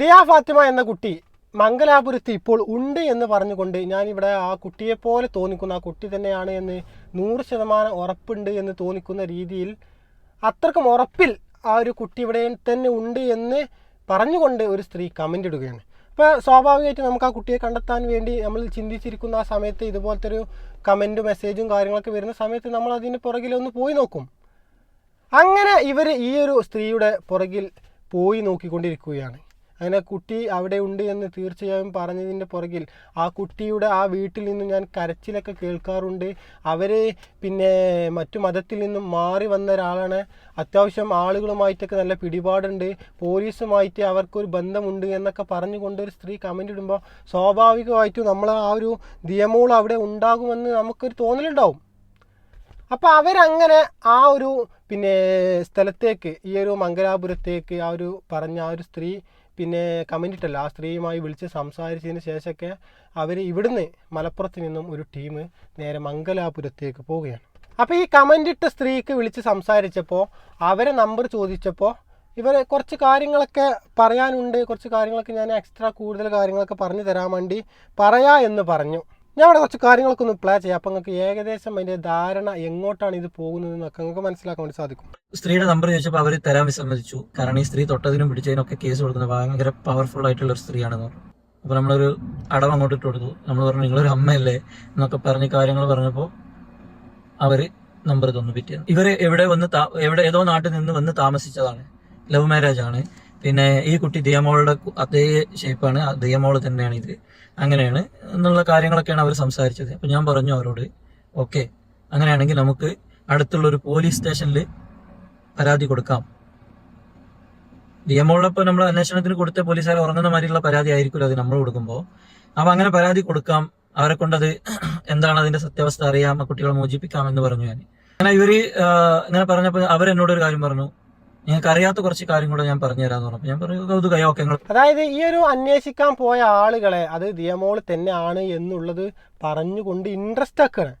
ദിയാ ഫാത്തിമ എന്ന കുട്ടി മംഗലാപുരത്ത് ഇപ്പോൾ ഉണ്ട് എന്ന് പറഞ്ഞുകൊണ്ട് ഞാനിവിടെ ആ കുട്ടിയെപ്പോലെ തോന്നിക്കുന്ന. ആ കുട്ടി തന്നെയാണ് എന്ന് നൂറ് ശതമാനം ഉറപ്പുണ്ട് എന്ന് തോന്നിക്കുന്ന രീതിയിൽ അത്രക്കും ഉറപ്പിൽ ആ ഒരു കുട്ടി ഇവിടെ തന്നെ ഉണ്ട് എന്ന് പറഞ്ഞുകൊണ്ട് ഒരു സ്ത്രീ കമന്റ് ഇടുകയാണ്. അപ്പോൾ സ്വാഭാവികമായിട്ട് നമുക്ക് ആ കുട്ടിയെ കണ്ടെത്താൻ വേണ്ടി നമ്മൾ ചിന്തിച്ചിരിക്കുന്ന ആ സമയത്ത് ഇതുപോലത്തെ ഒരു കമന്റും മെസ്സേജും കാര്യങ്ങളൊക്കെ വരുന്ന സമയത്ത് നമ്മൾ അതിന് പുറകിലൊന്ന് പോയി നോക്കും. അങ്ങനെ ഇവർ ഈ ഒരു സ്ത്രീയുടെ പുറകിൽ പോയി നോക്കിക്കൊണ്ടിരിക്കുകയാണ്. അങ്ങനെ കുട്ടി അവിടെ ഉണ്ട് എന്ന് തീർച്ചയായും പറഞ്ഞതിന്റെ പുറകിൽ ആ കുട്ടിയുടെ ആ വീട്ടിൽ നിന്ന് ഞാൻ കരച്ചിലൊക്കെ കേൾക്കാറുണ്ട്. അവർ പിന്നെ മറ്റു മതത്തിൽ നിന്നും മാറി വന്ന ഒരാളാണ്. അത്യാവശ്യം ആളുകളുമായിട്ടൊക്കെ നല്ല പിടിപാടുണ്ട്. പോലീസുമായിട്ട് അവർക്കൊരു ബന്ധമുണ്ട് എന്നൊക്കെ പറഞ്ഞുകൊണ്ട് ഒരു സ്ത്രീ കമന്റ് ഇടുമ്പോൾ സ്വാഭാവികമായിട്ടും നമ്മൾ ആ ഒരു ദിയമോൾ അവിടെ ഉണ്ടാകുമെന്ന് നമുക്കൊരു തോന്നലുണ്ടാവും. അപ്പോൾ അവരങ്ങനെ ആ ഒരു പിന്നെ സ്ഥലത്തേക്ക് ഈ ഒരു മംഗലാപുരത്തേക്ക് ആ ഒരു പറഞ്ഞ ആ ഒരു സ്ത്രീ പിന്നെ കമന്റ് ഇട്ടല്ലോ. ആ സ്ത്രീയുമായി വിളിച്ച് സംസാരിച്ചതിന് ശേഷമൊക്കെ അവർ ഇവിടുന്ന് മലപ്പുറത്ത് നിന്നും ഒരു ടീം നേരെ മംഗലാപുരത്തേക്ക് പോവുകയാണ്. അപ്പോൾ ഈ കമന്റ് ഇട്ട സ്ത്രീക്ക് വിളിച്ച് സംസാരിച്ചപ്പോൾ അവരെ നമ്പർ ചോദിച്ചപ്പോൾ ഇവർ കുറച്ച് കാര്യങ്ങളൊക്കെ പറയാനുണ്ട്. കുറച്ച് കാര്യങ്ങളൊക്കെ ഞാൻ എക്സ്ട്രാ കൂടുതൽ കാര്യങ്ങളൊക്കെ പറഞ്ഞു തരാൻ വേണ്ടി പറയാ എന്ന് പറഞ്ഞു. ഞാൻ ഇവിടെ കുറച്ച് കാര്യങ്ങളൊക്കെ ഒന്ന് പ്ലേ ചെയ്യാം. അപ്പം നിങ്ങൾക്ക് ഏകദേശം അതിന്റെ ധാരണ എങ്ങോട്ടാണ് ഇത് പോകുന്നത് എന്നൊക്കെ നിങ്ങൾക്ക് മനസ്സിലാക്കാൻ വേണ്ടി സാധിക്കും. സ്ത്രീയുടെ നമ്പർ ചോദിച്ചപ്പോൾ അവർ തരാൻ വിസമ്മതിച്ചു. കാരണം ഈ സ്ത്രീ തൊട്ടതിനും പിടിച്ചതിനും ഒക്കെ കേസ് കൊടുക്കുന്നത് ഭയങ്കര പവർഫുൾ ആയിട്ടുള്ള ഒരു സ്ത്രീയാണെന്ന് പറഞ്ഞു. അപ്പൊ നമ്മളൊരു അടവ് അങ്ങോട്ട് ഇട്ട് കൊടുത്തു. നമ്മൾ പറഞ്ഞു നിങ്ങളൊരു അമ്മയല്ലേ? എന്നൊക്കെ പറഞ്ഞ് കാര്യങ്ങൾ പറഞ്ഞപ്പോൾ അവർ നമ്പർ തന്നു പിറ്റേന്ന്. ഇവർ എവിടെ വന്ന് എവിടെ ഏതോ നാട്ടിൽ നിന്ന് വന്ന് താമസിച്ചതാണ്. ലവ് മാരേജ് ആണ്. പിന്നെ ഈ കുട്ടി ദിയമോളുടെ അതേ ഷേപ്പാണ് ദിയമോൾ തന്നെയാണ് ഇത്. അങ്ങനെയാണ് എന്നുള്ള കാര്യങ്ങളൊക്കെയാണ് അവർ സംസാരിച്ചത്. അപ്പൊ ഞാൻ പറഞ്ഞു അവരോട് ഓക്കെ അങ്ങനെയാണെങ്കിൽ നമുക്ക് അടുത്തുള്ള ഒരു പോലീസ് സ്റ്റേഷനിൽ പരാതി കൊടുക്കാം. നിയമമുള്ളപ്പോൾ നമ്മൾ അന്വേഷണത്തിന് കൊടുത്ത പോലീസുകാർ ഉറങ്ങുന്ന മാതിരിയുള്ള പരാതി ആയിരിക്കുമല്ലോ അത് നമ്മൾ കൊടുക്കുമ്പോൾ അപ്പൊ അങ്ങനെ പരാതി കൊടുക്കാം. അവരെ കൊണ്ടത് എന്താണ് അതിന്റെ സത്യാവസ്ഥ അറിയാം ആ കുട്ടികളെ മോചിപ്പിക്കാം എന്ന് പറഞ്ഞു ഞാൻ. അങ്ങനെ ഇവർ ഇങ്ങനെ പറഞ്ഞപ്പോൾ അവരെന്നോട് ഒരു കാര്യം പറഞ്ഞു. നിങ്ങൾക്ക് അറിയാത്ത കുറച്ച് കാര്യം കൂടെ ഞാൻ പറഞ്ഞു. തരാന്ന് പറഞ്ഞു ഞാൻ പറഞ്ഞു കൗതുകയോ ഓക്കെ അതായത് ഈ ഒരു അന്വേഷിക്കാൻ പോയ ആളുകളെ അത് ദിയമോൾ തന്നെയാണ് എന്നുള്ളത് പറഞ്ഞുകൊണ്ട് ഇൻട്രസ്റ്റ് ആക്കുകയാണ്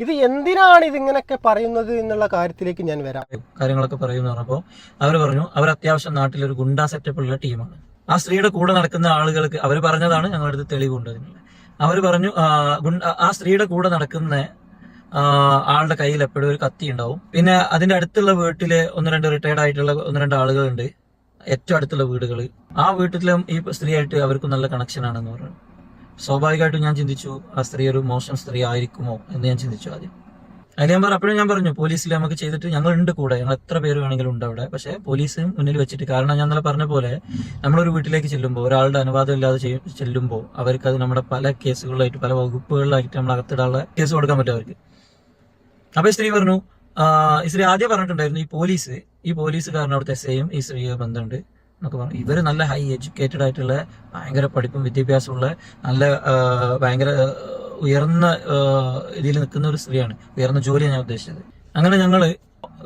ഇത് എന്തിനാണ് ഇതിങ്ങനൊക്കെ പറയുന്നത് എന്നുള്ള കാര്യത്തിലേക്ക് ഞാൻ വരാം. കാര്യങ്ങളൊക്കെ പറയുമെന്ന് പറഞ്ഞപ്പോൾ അവർ പറഞ്ഞു അവർ അത്യാവശ്യം നാട്ടിലൊരു ഗുണ്ടാ സെറ്റപ്പ് ഉള്ള ടീമാണ്. ആ സ്ത്രീയുടെ കൂടെ നടക്കുന്ന ആളുകൾക്ക് അവർ പറഞ്ഞതാണ് ഞങ്ങളുടെ അടുത്ത് തെളിവുണ്ട് അതിനുള്ള അവർ പറഞ്ഞു ആ, സ്ത്രീയുടെ കൂടെ നടക്കുന്ന ആളുടെ കയ്യിൽ എപ്പോഴും ഒരു കത്തി ഉണ്ടാവും. പിന്നെ അതിന്റെ അടുത്തുള്ള വീട്ടിൽ ഒന്ന് രണ്ട് റിട്ടയർഡ് ആയിട്ടുള്ള ഒന്ന് രണ്ട് ആളുകളുണ്ട്. ഏറ്റവും അടുത്തുള്ള വീടുകൾ ആ വീട്ടിലും ഈ സ്ത്രീയായിട്ട് അവർക്ക് നല്ല കണക്ഷൻ ആണെന്ന് പറഞ്ഞു. സ്വാഭാവികമായിട്ടും ഞാൻ ചിന്തിച്ചു ആ സ്ത്രീ ഒരു മോശം സ്ത്രീ ആയിരിക്കുമോ എന്ന് ഞാൻ ചിന്തിച്ചു ആദ്യം. അതിന് ഞാൻ പറഞ്ഞു അപ്പോഴും ഞാൻ പറഞ്ഞു പോലീസിൽ നമുക്ക് ചെയ്തിട്ട് ഞങ്ങൾ ഉണ്ട് കൂടെ. ഞങ്ങൾ എത്ര പേര് വേണമെങ്കിലും ഉണ്ട് അവിടെ. പക്ഷേ പോലീസ് മുന്നിൽ വെച്ചിട്ട് കാരണം ഞാൻ ഇന്നലെ പറഞ്ഞ പോലെ നമ്മളൊരു വീട്ടിലേക്ക് ചെല്ലുമ്പോൾ ഒരാളുടെ അനുവാദം ഇല്ലാതെ ചെല്ലുമ്പോൾ അവർക്ക് അത് നമ്മുടെ പല കേസുകളിലായിട്ട് പല വകുപ്പുകളിലായിട്ട് നമ്മൾ അകത്തിടാനുള്ള കേസ് കൊടുക്കാൻ പറ്റും അവർക്ക്. അപ്പൊ സ്ത്രീ പറഞ്ഞു ഈ സ്ത്രീ ആദ്യം പറഞ്ഞിട്ടുണ്ടായിരുന്നു ഈ പോലീസ് ഈ പോലീസുകാരൻ അവിടുത്തെ എസ് ഐയും ഈ സ്ത്രീയെ ബന്ധമുണ്ട് എന്നൊക്കെ പറഞ്ഞു. ഇവർ നല്ല ഹൈ എഡ്യൂക്കേറ്റഡ് ആയിട്ടുള്ള ഭയങ്കര പഠിപ്പും വിദ്യാഭ്യാസമുള്ള നല്ല ഭയങ്കര ഉയർന്ന ഇതിൽ നിൽക്കുന്ന ഒരു സ്ത്രീയാണ് ഉയർന്ന ജോലിയാണ് ഞാൻ ഉദ്ദേശിച്ചത്. അങ്ങനെ ഞങ്ങൾ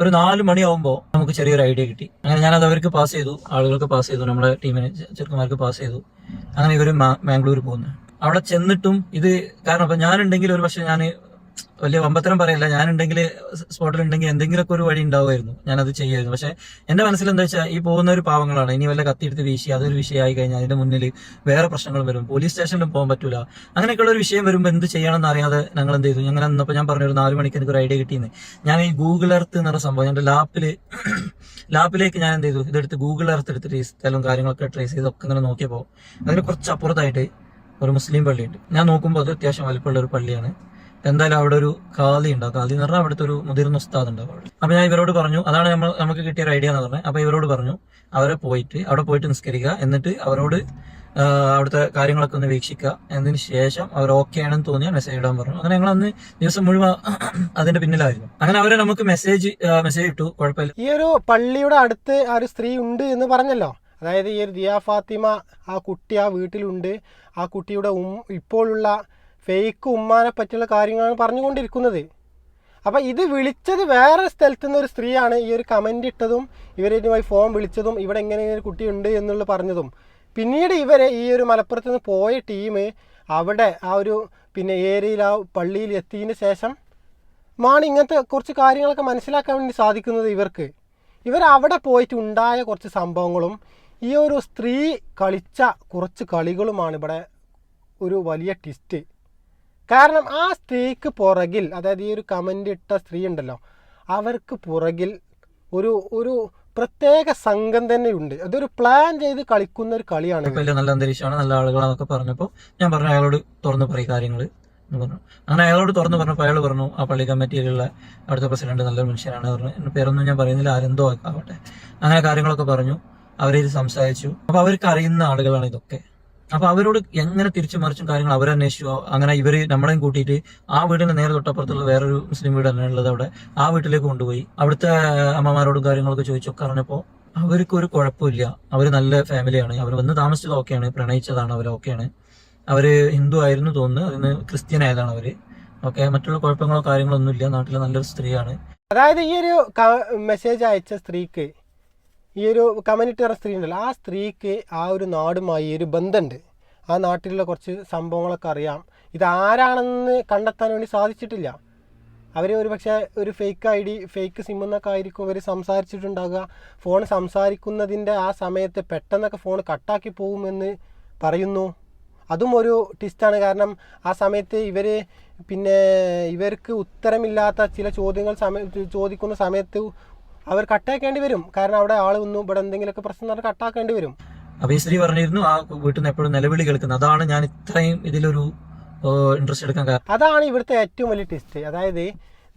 ഒരു നാല് മണിയാവുമ്പോൾ നമുക്ക് ചെറിയൊരു ഐഡിയ കിട്ടി. അങ്ങനെ ഞാനത് അവർക്ക് പാസ് ചെയ്തു ആളുകൾക്ക് പാസ് ചെയ്തു നമ്മുടെ ടീമിന് ചെറുക്കന്മാർക്ക് പാസ് ചെയ്തു. അങ്ങനെ ഇവർ മാംഗ്ലൂർ പോകുന്നു അവിടെ ചെന്നിട്ടും ഇത് കാരണം അപ്പം ഞാനുണ്ടെങ്കിൽ ഒരു പക്ഷെ ഞാൻ വലിയ വമ്പത്തരം പറയില്ല. ഞാനുണ്ടെങ്കിൽ സ്പോട്ടിലുണ്ടെങ്കിൽ എന്തെങ്കിലുമൊക്കെ ഒരു വഴി ഉണ്ടാവുമായിരുന്നു. ഞാനത് ചെയ്യുമായിരുന്നു. പക്ഷെ എന്റെ മനസ്സിൽ എന്താ വെച്ചാൽ ഈ പോകുന്ന ഒരു പാവങ്ങളാണ്. ഇനി വല്ല കത്തിയെടുത്ത് വീശി അതൊരു വിഷയമായി കഴിഞ്ഞാൽ അതിന്റെ മുന്നിൽ വേറെ പ്രശ്നങ്ങൾ വരും. പോലീസ് സ്റ്റേഷനിലും പോകാൻ പറ്റൂല. അങ്ങനെയൊക്കെയുള്ള ഒരു വിഷയം വരുമ്പോൾ എന്ത് ചെയ്യണമെന്ന് അറിയാതെ ഞങ്ങൾ എന്ത് ചെയ്തു? ഞങ്ങൾ അന്നപ്പോൾ ഞാൻ പറഞ്ഞു ഒരു നാല് മണിക്ക് എനിക്ക് ഒരു ഐഡിയ കിട്ടിയെന്ന്. ഞാൻ ഈ ഗൂഗിൾ എർത്ത് എന്ന് സംഭവം എന്റെ ലാപ്പിൽ ലാപ്പിലേക്ക് ഞാൻ എന്ത് ചെയ്തു? ഇതെടുത്ത് ഗൂഗിൾ എർത്ത് എടുത്തിട്ട് ഈ സ്ഥലവും കാര്യങ്ങളൊക്കെ ട്രേസ് ചെയ്തൊക്കെ ഇങ്ങനെ നോക്കിയപ്പോൾ അതിന് കുറച്ച് അപ്പുറത്തായിട്ട് ഒരു മുസ്ലിം പള്ളിയുണ്ട്. ഞാൻ നോക്കുമ്പോൾ അത് അത്യാവശ്യം വലിപ്പമുള്ള ഒരു പള്ളിയാണ്. എന്തായാലും അവിടെ ഒരു കാലി ഉണ്ട്. കാലി എന്ന് പറഞ്ഞാൽ അവിടുത്തെ ഒരു മുതിർന്ന ഉസ്താദ് ഉണ്ട് അവിടെ. അപ്പൊ ഞാൻ ഇവരോട് പറഞ്ഞു അതാണ് നമ്മൾ നമുക്ക് കിട്ടിയ ഒരു ഐഡിയ എന്ന് പറഞ്ഞത്. അപ്പൊ ഇവരോട് പറഞ്ഞു അവരെ പോയിട്ട് അവിടെ പോയിട്ട് നിസ്കരിക്കുക. എന്നിട്ട് അവരോട് അവിടുത്തെ കാര്യങ്ങളൊക്കെ ഒന്ന് വീക്ഷിക്കുക. എന്നതിന് ശേഷം അവർ ഓക്കെ ആണെന്ന് തോന്നിയാൽ മെസ്സേജ് ഇടാൻ പറഞ്ഞു. അങ്ങനെ ഞങ്ങൾ അന്ന് ദിവസം മുഴുവൻ അതിന്റെ പിന്നിലായിരുന്നു. അങ്ങനെ അവരെ നമുക്ക് മെസ്സേജ് മെസ്സേജ് ഇട്ടു. കുഴപ്പമില്ല. ഈ ഒരു പള്ളിയുടെ അടുത്ത് ആ ഒരു സ്ത്രീ ഉണ്ട് എന്ന് പറഞ്ഞല്ലോ? അതായത് ഈ ഒരു ദിയാ ഫാത്തിമ ആ കുട്ടി ആ വീട്ടിലുണ്ട്. ആ കുട്ടിയുടെ ഉം ഇപ്പോഴുള്ള ഫേക്ക് ഉമ്മാനെ പറ്റിയുള്ള കാര്യങ്ങളാണ് പറഞ്ഞുകൊണ്ടിരിക്കുന്നത്. അപ്പോൾ ഇത് വിളിച്ചത് വേറെ സ്ഥലത്തു നിന്ന് ഒരു സ്ത്രീയാണ് ഈ ഒരു കമന്റ് ഇട്ടതും ഇവരുമായി ഫോം വിളിച്ചതും ഇവിടെ എങ്ങനെ ഒരു കുട്ടി ഉണ്ട് എന്നുള്ള പറഞ്ഞതും. പിന്നീട് ഇവരെ ഈ ഒരു മലപ്പുറത്ത് നിന്ന് പോയ ടീം അവിടെ ആ ഒരു പിന്നെ ഏരിയയിൽ ആ പള്ളിയിൽ എത്തിയതിന് ശേഷം മാണ് ഇങ്ങനത്തെ കുറച്ച് കാര്യങ്ങളൊക്കെ മനസ്സിലാക്കാൻ വേണ്ടി സാധിക്കുന്നത് ഇവർക്ക്. ഇവർ അവിടെ പോയിട്ട് ഉണ്ടായ കുറച്ച് സംഭവങ്ങളും ഈ ഒരു സ്ത്രീ കളിച്ച കുറച്ച് കളികളുമാണ് ഇവിടെ ഒരു വലിയ ട്വിസ്റ്റ് കാരണം ആ സ്ത്രീക്ക് പുറകിൽ അതായത് ഈ ഒരു കമന്റ് ഇട്ട സ്ത്രീ ഉണ്ടല്ലോ അവർക്ക് പുറകിൽ ഒരു ഒരു പ്രത്യേക സംഘം തന്നെയുണ്ട് അതൊരു പ്ലാൻ ചെയ്ത് കളിക്കുന്ന ഒരു കളിയാണ് നല്ല അന്തരീക്ഷമാണ് നല്ല ആളുകളാന്നൊക്കെ പറഞ്ഞപ്പോൾ ഞാൻ പറഞ്ഞു അയാളോട് തുറന്നു പറയും കാര്യങ്ങൾ എന്ന് പറഞ്ഞു. അങ്ങനെ അയാളോട് തുറന്നു പറഞ്ഞപ്പോൾ അയാൾ പറഞ്ഞു ആ പള്ളി കമ്മിറ്റിയിലുള്ള അവിടുത്തെ പ്രസിഡന്റ് നല്ലൊരു മനുഷ്യനാണ് പറഞ്ഞു. എന്റെ പേരൊന്നും ഞാൻ പറയുന്നില്ല ആരെന്തോ ആവട്ടെ അങ്ങനെ കാര്യങ്ങളൊക്കെ പറഞ്ഞു. അവരിത് സംസാരിച്ചു. അപ്പൊ അവർക്ക് അറിയുന്ന ആളുകളാണ് ഇതൊക്കെ. അപ്പൊ അവരോട് എങ്ങനെ തിരിച്ചു മറിച്ചും കാര്യങ്ങൾ അവരന്വേഷിച്ചോ അങ്ങനെ ഇവർ നമ്മളെയും കൂട്ടിയിട്ട് ആ വീടിന്റെ നേരെ തൊട്ടപ്പുറത്തുള്ള വേറൊരു മുസ്ലിം വീട് തന്നെ ഉള്ളത് അവിടെ ആ വീട്ടിലേക്ക് കൊണ്ടുപോയി. അവിടുത്തെ അമ്മമാരോടും കാര്യങ്ങളൊക്കെ ചോദിച്ചൊക്കെ അറിഞ്ഞപ്പോ അവർക്ക് ഒരു കുഴപ്പമില്ല. അവർ നല്ല ഫാമിലിയാണ് അവർ വന്ന് താമസിച്ചത് ഓക്കെയാണ്. പ്രണയിച്ചതാണ് അവർ ഓക്കെയാണ്. അവർ ഹിന്ദു ആയിരുന്നു തോന്നുന്നു. അതിന് ക്രിസ്ത്യൻ ആയതാണ് അവർ. ഓക്കെ മറ്റുള്ള കുഴപ്പങ്ങളോ കാര്യങ്ങളോ ഒന്നുമില്ല. നാട്ടിലെ നല്ലൊരു സ്ത്രീയാണ്. അതായത് ഈ ഒരു മെസ്സേജ് അയച്ച സ്ത്രീക്ക് ഈ ഒരു കമ്മ്യൂണിറ്റി സ്ത്രീ ഉണ്ടല്ലോ ആ സ്ത്രീക്ക് ആ ഒരു നാടുമായി ഒരു ബന്ധമുണ്ട് ആ നാട്ടിലുള്ള കുറച്ച് സംഭവങ്ങളൊക്കെ അറിയാം. ഇത് ആരാണെന്ന് കണ്ടെത്താൻ വേണ്ടി സാധിച്ചിട്ടില്ല. അവർ ഒരു പക്ഷേ ഒരു fake I D fake SIM എന്നൊക്കെ ആയിരിക്കും അവർ സംസാരിച്ചിട്ടുണ്ടാകുക ഫോൺ സംസാരിക്കുന്നതിന്റെ ആ സമയത്ത് പെട്ടെന്നൊക്കെ ഫോൺ കട്ടാക്കി പോകുമെന്ന് പറയുന്നു. അതും ഒരു ടിസ്റ്റാണ് കാരണം ആ സമയത്ത് ഇവർ പിന്നെ ഇവർക്ക് ഉത്തരമില്ലാത്ത ചില ചോദ്യങ്ങൾ സമയ ചോദിക്കുന്ന സമയത്ത് അവർ കട്ടാക്കേണ്ടി വരും. കാരണം അവിടെ ആൾ ഒന്നും ഇവിടെ എന്തെങ്കിലുമൊക്കെ പ്രശ്നം പറഞ്ഞാൽ കട്ടാക്കേണ്ടി വരും. ഈ പറഞ്ഞിരുന്നു ആ വീട്ടിൽ നിന്ന് എപ്പോഴും നിലവിളി കേൾക്കുന്നത്. അതാണ് ഞാൻ ഇത്രയും ഇതിലൊരു ഇൻട്രസ്റ്റ് എടുക്കാൻ കാരണം. അതാണ് ഇവിടുത്തെ ഏറ്റവും വലിയ ടെസ്റ്റ് അതായത്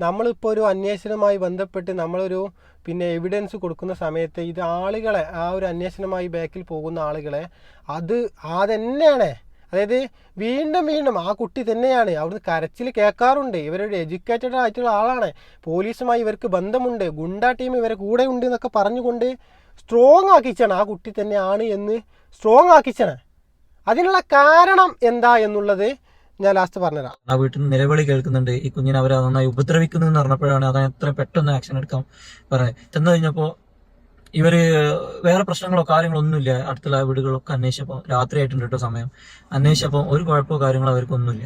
നമ്മളിപ്പോൾ ഒരു അന്വേഷണവുമായി ബന്ധപ്പെട്ട് നമ്മളൊരു പിന്നെ എവിഡൻസ് കൊടുക്കുന്ന സമയത്ത് ഇത് ആളുകളെ ആ ഒരു അന്വേഷണമായി ബാക്കിൽ പോകുന്ന ആളുകളെ അത് അതന്നെയാണ് അതായത് വീണ്ടും വീണ്ടും ആ കുട്ടി തന്നെയാണ് അവിടുന്ന് കരച്ചിൽ കേൾക്കാറുണ്ട്. ഇവരൊരു എഡ്യൂക്കേറ്റഡ് ആയിട്ടുള്ള ആളാണ്. പോലീസുമായി ഇവർക്ക് ബന്ധമുണ്ട്. ഗുണ്ട ടീം ഇവരെ കൂടെ ഉണ്ട് എന്നൊക്കെ പറഞ്ഞുകൊണ്ട് സ്ട്രോങ് ആക്കിച്ചാണ് ആ കുട്ടി തന്നെയാണ് എന്ന് സ്ട്രോങ് ആക്കിച്ചാണ്. അതിനുള്ള കാരണം എന്താ എന്നുള്ളത് ഞാൻ ലാസ്റ്റ് പറഞ്ഞുതരാം. ആ വീട്ടിൽ നിന്ന് നിലവിളി കേൾക്കുന്നുണ്ട്. ഈ കുഞ്ഞിനെ അവരെ നന്നായി ഉപദ്രവിക്കുന്നു എന്ന് പറഞ്ഞപ്പോഴാണ് അതാ എത്ര പെട്ടെന്ന് ആക്ഷൻ എടുക്കാൻ പറഞ്ഞത്. ചെന്ന് കഴിഞ്ഞപ്പോ ഇവർ വേറെ പ്രശ്നങ്ങളോ കാര്യങ്ങളോ ഒന്നുമില്ല. അടുത്തുള്ള വീടുകളൊക്കെ അന്വേഷിച്ചപ്പോ രാത്രി ആയിട്ടുണ്ട് കേട്ടോ സമയം. അന്വേഷിച്ചപ്പോ ഒരു കുഴപ്പമോ കാര്യങ്ങളോ അവർക്കൊന്നുമില്ല.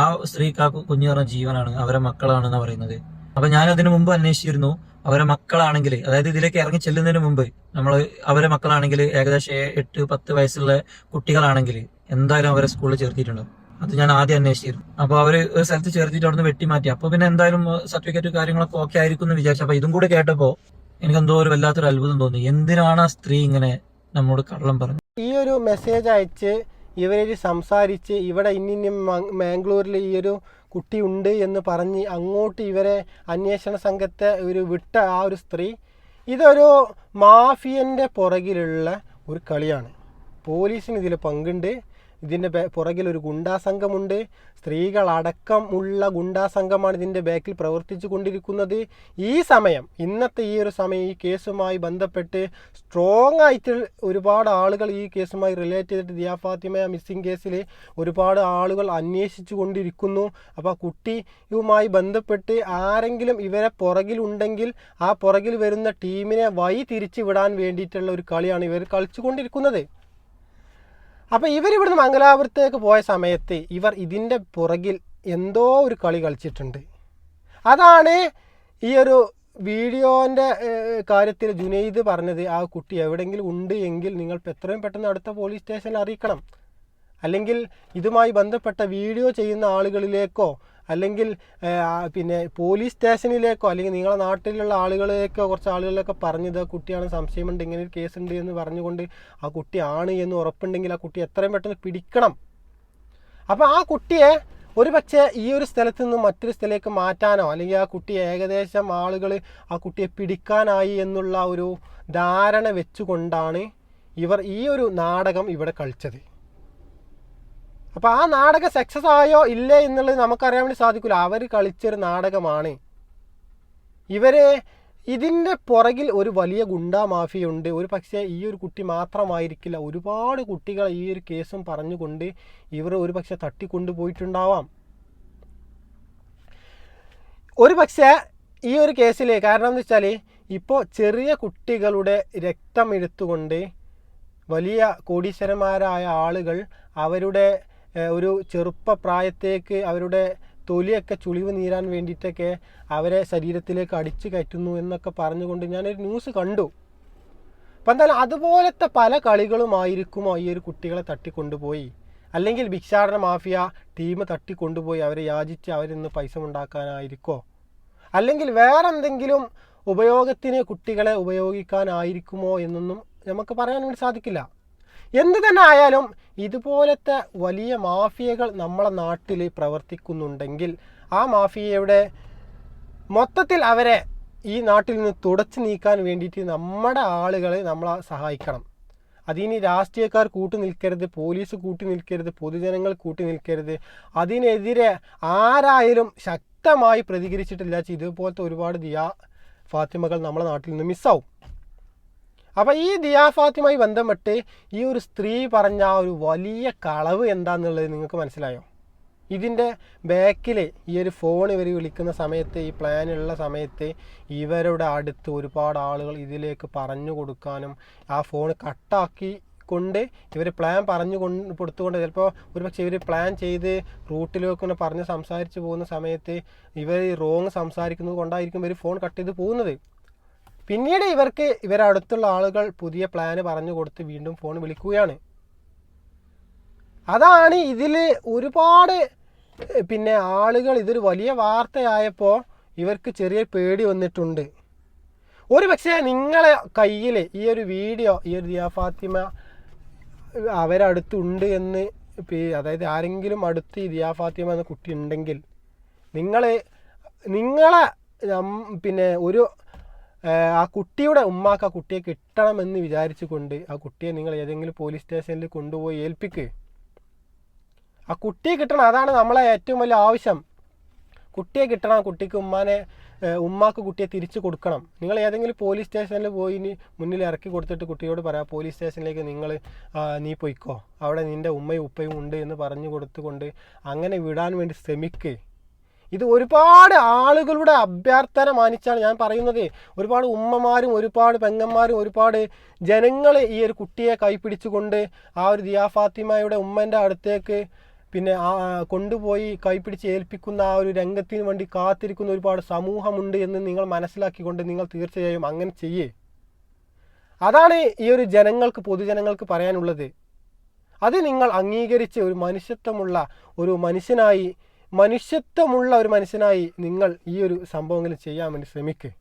ആ സ്ത്രീക്ക് ആ കുഞ്ഞു പറഞ്ഞ ജീവനാണ് അവരെ മക്കളാണെന്ന് പറയുന്നത്. അപ്പൊ ഞാൻ അതിനു മുമ്പ് അന്വേഷിച്ചിരുന്നു. അവരെ മക്കളാണെങ്കിൽ അതായത് ഇതിലേക്ക് ഇറങ്ങി ചെല്ലുന്നതിന് മുമ്പ് നമ്മൾ അവരെ മക്കളാണെങ്കിൽ ഏകദേശം എട്ട് പത്ത് വയസ്സുള്ള കുട്ടികളാണെങ്കിൽ എന്തായാലും അവരെ സ്കൂളിൽ ചേർത്തിട്ടുണ്ട്. അത് ഞാൻ ആദ്യം അന്വേഷിച്ചിരുന്നു. അപ്പൊ അവർ ഒരു സ്ഥലത്ത് ചേർത്തിട്ട് അവിടുന്ന് വെട്ടിമാറ്റി. അപ്പൊ പിന്നെ എന്തായാലും സർട്ടിഫിക്കറ്റ് കാര്യങ്ങളൊക്കെ ഓക്കെ ആയിരിക്കും എന്ന് വിചാരിച്ചു. അപ്പൊ ഇതും കൂടെ കേട്ടപ്പോ എനിക്ക് എന്തോ ഒരു വല്ലാത്തൊരു അത്ഭുതം തോന്നി. എന്തിനാണ് ആ സ്ത്രീ ഇങ്ങനെ നമ്മോട് കള്ളം പറഞ്ഞു ഈ ഒരു മെസ്സേജ് അയച്ച് ഇവരെ സംസാരിച്ച് ഇവിടെ ഇനി ഇനി മ- മാംഗ്ലൂരിൽ ഈ ഒരു കുട്ടി ഉണ്ട് എന്ന് പറഞ്ഞ് അങ്ങോട്ട് ഇവരെ അന്വേഷണ സംഘത്തെ ഒരു വിട്ട ആ ഒരു സ്ത്രീ ഇതൊരു മാഫിയന്റെ പുറകിലുള്ള ഒരു കളിയാണ്. പോലീസിന് ഇതിൽ പങ്കുണ്ട്. ഇതിന്റെ പുറകിൽ ഒരു ഗുണ്ടാ സംഘമുണ്ട് സ്ത്രീകളടക്കം ഉള്ള ഗുണ്ടാ സംഘമാണ് ഇതിന്റെ ബാക്കിൽ പ്രവർത്തിച്ചു കൊണ്ടിരിക്കുന്നത്. ഈ സമയം ഇന്നത്തെ ഈ ഒരു സമയം ഈ കേസുമായി ബന്ധപ്പെട്ട് സ്ട്രോങ് ആയിട്ട് ഒരുപാട് ആളുകൾ ഈ കേസുമായി റിലേറ്റ് ചെയ്തിട്ട് ദിയാ ഫാത്തിമ മിസ്സിംഗ് കേസിൽ ഒരുപാട് ആളുകൾ അന്വേഷിച്ചു കൊണ്ടിരിക്കുന്നു. അപ്പോൾ കുട്ടിയുമായി ബന്ധപ്പെട്ട് ആരെങ്കിലും ഇവരെ പുറകിലുണ്ടെങ്കിൽ ആ പുറകിൽ വരുന്ന ടീമിനെ വഴി തിരിച്ചു വിടാൻ വേണ്ടിയിട്ടുള്ള ഒരു കളിയാണ് ഇവർ കളിച്ചുകൊണ്ടിരിക്കുന്നത് അപ്പോൾ ഇവർ ഇവിടുന്ന് മംഗലാപുരത്തേക്ക് പോയ സമയത്ത് ഇവർ ഇതിന്റെ പുറകിൽ എന്തോ ഒരു കളി കളിച്ചിട്ടുണ്ട്. അതാണ് ഈ ഒരു വീഡിയോന്റെ കാര്യത്തിൽ ജുനൈദ് പറഞ്ഞത് ആ കുട്ടി എവിടെയെങ്കിലും ഉണ്ട് എങ്കിൽ നിങ്ങൾ എത്രയും പെട്ടെന്ന് അടുത്ത പോലീസ് സ്റ്റേഷനിൽ അറിയിക്കണം. അല്ലെങ്കിൽ ഇതുമായി ബന്ധപ്പെട്ട വീഡിയോ ചെയ്യുന്ന ആളുകളിലേക്കോ അല്ലെങ്കിൽ പിന്നെ പോലീസ് സ്റ്റേഷനിലേക്കോ അല്ലെങ്കിൽ നിങ്ങളുടെ നാട്ടിലുള്ള ആളുകളേക്കോ കുറച്ച് ആളുകളിലൊക്കെ പറഞ്ഞത് കുട്ടിയാണ് സംശയമുണ്ട് ഇങ്ങനെ ഒരു കേസ് ഉണ്ട് എന്ന് പറഞ്ഞുകൊണ്ട് ആ കുട്ടി ആണ് എന്ന് ഉറപ്പുണ്ടെങ്കിൽ ആ കുട്ടി എത്രയും പെട്ടെന്ന് പിടിക്കണം. അപ്പോൾ ആ കുട്ടിയെ ഒരു പക്ഷേ ഈ ഒരു സ്ഥലത്ത് നിന്ന് മറ്റൊരു സ്ഥലത്തേക്ക് മാറ്റാനോ അല്ലെങ്കിൽ ആ കുട്ടി ഏകദേശം ആളുകൾ ആ കുട്ടിയെ പിടിക്കാനായി എന്നുള്ള ഒരു ധാരണ വെച്ചുകൊണ്ടാണ് ഇവർ ഈ ഒരു നാടകം ഇവിടെ കളിച്ചത്. അപ്പോൾ ആ നാടകം സക്സസ് ആയോ ഇല്ലേ എന്നുള്ളത് നമുക്കറിയാൻ വേണ്ടി സാധിക്കില്ല അവർ കളിച്ചൊരു നാടകമാണ്. ഇവരെ ഇതിന്റെ പുറകിൽ ഒരു വലിയ ഗുണ്ടാ മാഫിയുണ്ട് ഒരു പക്ഷേ ഈ ഒരു കുട്ടി മാത്രമായിരിക്കില്ല. ഒരുപാട് കുട്ടികൾ ഈ ഒരു കേസും പറഞ്ഞുകൊണ്ട് ഇവർ ഒരു പക്ഷേ തട്ടിക്കൊണ്ടു പോയിട്ടുണ്ടാവാം ഒരു പക്ഷേ ഈ ഒരു കേസിൽ കാരണം എന്ന് വെച്ചാൽ ഇപ്പോൾ ചെറിയ കുട്ടികളുടെ രക്തം എടുത്തുകൊണ്ട് വലിയ കോടീശ്വരന്മാരായ ആളുകൾ അവരുടെ ഒരു ചെറുപ്പപ്രായത്തേക്ക് അവരുടെ തൊലിയൊക്കെ ചുളിവ് നീരാൻ വേണ്ടിയിട്ടൊക്കെ അവരെ ശരീരത്തിലേക്ക് അടിച്ചു കയറ്റുന്നു എന്നൊക്കെ പറഞ്ഞുകൊണ്ട് ഞാനൊരു ന്യൂസ് കണ്ടു. അപ്പം എന്തായാലും അതുപോലത്തെ പല കളികളുമായിരിക്കുമോ ഈ ഒരു കുട്ടികളെ തട്ടിക്കൊണ്ടുപോയി? അല്ലെങ്കിൽ ഭിക്ഷാടന മാഫിയ ടീം തട്ടിക്കൊണ്ടുപോയി അവരെ യാചിച്ച് അവരിൽ നിന്ന് പൈസ ഉണ്ടാക്കാനായിരിക്കോ അല്ലെങ്കിൽ വേറെ എന്തെങ്കിലും ഉപയോഗത്തിന് കുട്ടികളെ ഉപയോഗിക്കാനായിരിക്കുമോ എന്നൊന്നും നമുക്ക് പറയാൻ വേണ്ടി സാധിക്കില്ല. എന്ത് തന്നെ ആയാലും ഇതുപോലത്തെ വലിയ മാഫിയകൾ നമ്മളെ നാട്ടിൽ പ്രവർത്തിക്കുന്നുണ്ടെങ്കിൽ ആ മാഫിയയുടെ മൊത്തത്തിൽ അവരെ ഈ നാട്ടിൽ നിന്ന് തുടച്ചു നീക്കാൻ വേണ്ടിയിട്ട് നമ്മുടെ ആളുകളെ നമ്മളെ സഹായിക്കണം. അതിന് രാഷ്ട്രീയക്കാർ കൂട്ടു നിൽക്കരുത് പോലീസ് കൂട്ടി നിൽക്കരുത് പൊതുജനങ്ങൾ കൂട്ടി നിൽക്കരുത്. അതിനെതിരെ ആരായാലും ശക്തമായി പ്രതികരിച്ചിട്ടില്ല. ഇതുപോലത്തെ ഒരുപാട് ദിയാ ഫാത്തിമകൾ നമ്മുടെ നാട്ടിൽ നിന്ന് മിസ്സാവും. അപ്പം ഈ ദിയാഫാത്തുമായി ബന്ധപ്പെട്ട് ഈ ഒരു സ്ത്രീ പറഞ്ഞ ആ ഒരു വലിയ കളവ് എന്താണെന്നുള്ളത് നിങ്ങൾക്ക് മനസ്സിലായോ? ഇതിന്റെ ബാക്കിൽ ഈ ഒരു ഫോൺ ഇവർ വിളിക്കുന്ന സമയത്ത് ഈ പ്ലാനുള്ള സമയത്ത് ഇവരുടെ അടുത്ത് ഒരുപാട് ആളുകൾ ഇതിലേക്ക് പറഞ്ഞു കൊടുക്കാനും ആ ഫോൺ കട്ടാക്കി കൊണ്ട് ഇവർ പ്ലാൻ പറഞ്ഞു കൊണ്ട് കൊടുത്തുകൊണ്ട് ചിലപ്പോൾ ഒരുപക്ഷെ ഇവർ പ്ലാൻ ചെയ്ത് റൂട്ടിലേക്ക് ഇങ്ങനെ പറഞ്ഞ് സംസാരിച്ച് പോകുന്ന സമയത്ത് ഇവർ റോങ് സംസാരിക്കുന്നത് കൊണ്ടായിരിക്കും ഇവർ ഫോൺ കട്ട് ചെയ്ത് പോകുന്നത്. പിന്നീട് ഇവർക്ക് ഇവരടുത്തുള്ള ആളുകൾ പുതിയ പ്ലാന് പറഞ്ഞു കൊടുത്ത് വീണ്ടും ഫോൺ വിളിക്കുകയാണ്. അതാണ് ഇതിൽ ഒരുപാട് പിന്നെ ആളുകൾ ഇതൊരു വലിയ വാർത്തയായപ്പോൾ ഇവർക്ക് ചെറിയ പേടി വന്നിട്ടുണ്ട്. ഒരു പക്ഷേ നിങ്ങളെ കയ്യിൽ ഈ ഒരു വീഡിയോ ഈ ഒരു ദിയാ ഫാത്തിമ അവരടുത്തുണ്ട് എന്ന് അതായത് ആരെങ്കിലും അടുത്ത് ഈ ദിയാ ഫാത്തിമ എന്ന കുട്ടി ഉണ്ടെങ്കിൽ നിങ്ങൾ നിങ്ങളെ പിന്നെ ഒരു ആ കുട്ടിയുടെ ഉമ്മാക്ക് ആ കുട്ടിയെ കിട്ടണമെന്ന് വിചാരിച്ചു കൊണ്ട് ആ കുട്ടിയെ നിങ്ങൾ ഏതെങ്കിലും പോലീസ് സ്റ്റേഷനിൽ കൊണ്ടുപോയി ഏൽപ്പിക്കുക ആ കുട്ടിയെ കിട്ടണം അതാണ് നമ്മളെ ഏറ്റവും വലിയ ആവശ്യം. കുട്ടിയെ കിട്ടണം കുട്ടിക്ക് ഉമ്മാനെ ഉമ്മാക്ക് കുട്ടിയെ തിരിച്ചു കൊടുക്കണം. നിങ്ങൾ ഏതെങ്കിലും പോലീസ് സ്റ്റേഷനിൽ പോയി മുന്നിൽ ഇറക്കി കൊടുത്തിട്ട് കുട്ടിയോട് പറയാം പോലീസ് സ്റ്റേഷനിലേക്ക് നിങ്ങൾ നീ പൊയ്ക്കോ. അവിടെ നിന്റെ ഉമ്മയും ഉപ്പയും ഉണ്ട് എന്ന് പറഞ്ഞു കൊടുത്തുകൊണ്ട് അങ്ങനെ വിടാൻ വേണ്ടി ശ്രമിക്കുക ഇത് ഒരുപാട് ആളുകളുടെ അഭ്യർത്ഥന മാനിച്ചാണ് ഞാൻ പറയുന്നത്. ഒരുപാട് ഉമ്മമാരും ഒരുപാട് പെങ്ങന്മാരും ഒരുപാട് ജനങ്ങൾ ഈ ഒരു കുട്ടിയെ കൈപ്പിടിച്ചുകൊണ്ട് ആ ഒരു ദിയാ ഫാത്തിമയുടെ ഉമ്മന്റെ അടുത്തേക്ക് പിന്നെ ആ കൊണ്ടുപോയി കൈപ്പിടിച്ച് ഏൽപ്പിക്കുന്ന ആ ഒരു രംഗത്തിന് വേണ്ടി കാത്തിരിക്കുന്ന ഒരുപാട് സമൂഹമുണ്ട് എന്ന് നിങ്ങൾ മനസ്സിലാക്കിക്കൊണ്ട് നിങ്ങൾ തീർച്ചയായും അങ്ങനെ ചെയ്യേ. അതാണ് ഈ ഒരു ജനങ്ങൾക്ക് പൊതുജനങ്ങൾക്ക് പറയാനുള്ളത്. അത് നിങ്ങൾ അംഗീകരിച്ച് ഒരു മനുഷ്യത്വമുള്ള ഒരു മനുഷ്യനായി മനുഷ്യത്വമുള്ള ഒരു മനുഷ്യനായി നിങ്ങൾ ഈ ഒരു സംഭവങ്ങൾ ചെയ്യാൻ വേണ്ടി ശ്രമിക്കുക